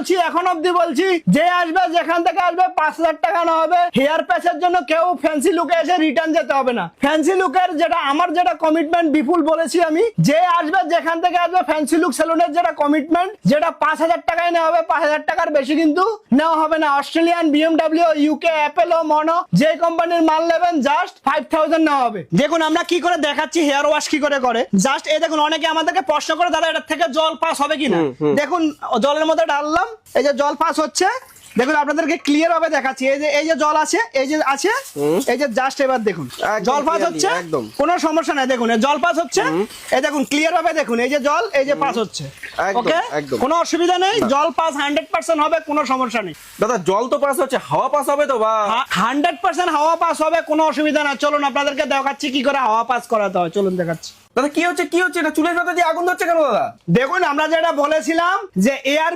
বলছি এখন অব্দি বলছি যে আসবে যেখান থেকে আসবে পাঁচ হাজার টাকা না হবে। হেয়ার প্যাচের জন্য কেউ ফ্যান্সি লুকে এসে রিটার্ন যেতে হবে না। ফ্যান্সি লুকের যেটা আমার যেটা কমিটমেন্ট বিপুল বলেছি আমি যে আসবে যেখান থেকে আসবে ফ্যান্সি লুক সেলুনের যেটা কমিটমেন্ট যেটা পাঁচ হাজার টাকায় নেওয়া হবে পাঁচ হাজার টাকার বেশি কিন্তু নেওয়া হবে না। অস্ট্রেলিয়ান বিএমডাব্লিউ ইউকে অ্যাপেল ও মনো যে কোম্পানির মাল নেবেন জাস্ট ফাইভ থাউজেন্ড নেওয়া হবে। দেখুন আমরা কি করে দেখাচ্ছি হেয়ার ওয়াশ কি করে করে? জাস্ট এই দেখুন অনেকে আমাদেরকে প্রশ্ন করে দাদা এটার থেকে জল পাস হবে কিনা? দেখুন জলের মধ্যে ডাললাম এই যে জল পাস হচ্ছে। দেখুন আপনাদেরকে ক্লিয়ার ভাবে দেখাচ্ছি। এই যে এই যে জল আছে এই যে আছে এই যে জাস্ট এবার দেখুন। জল পাস হচ্ছে? একদম। কোনো সমস্যা নাই। দেখুন এই জল পাস হচ্ছে। এই দেখুন ক্লিয়ার ভাবে দেখুন। এই যে জল এই যে পাস হচ্ছে। ওকে কোনো অসুবিধা নেই। জল পাস হান্ড্রেড পার্সেন্ট হবে কোনো সমস্যা নেই। দাদা জল তো পাস হচ্ছে হাওয়া পাস হবে তো বা? হান্ড্রেড পার্সেন্ট হাওয়া পাস হবে কোনো অসুবিধা না চলুন আপনাদেরকে দেখাচ্ছি কি করে হাওয়া পাস করাতে হয়। চলুন দেখাচ্ছি। দাদা কি হচ্ছে কি হচ্ছে? এটা চুলের পাতা দিয়ে আগুন ধরছে কেন দাদা? দেখুন আমরা যেটা বলেছিলাম যে এয়ার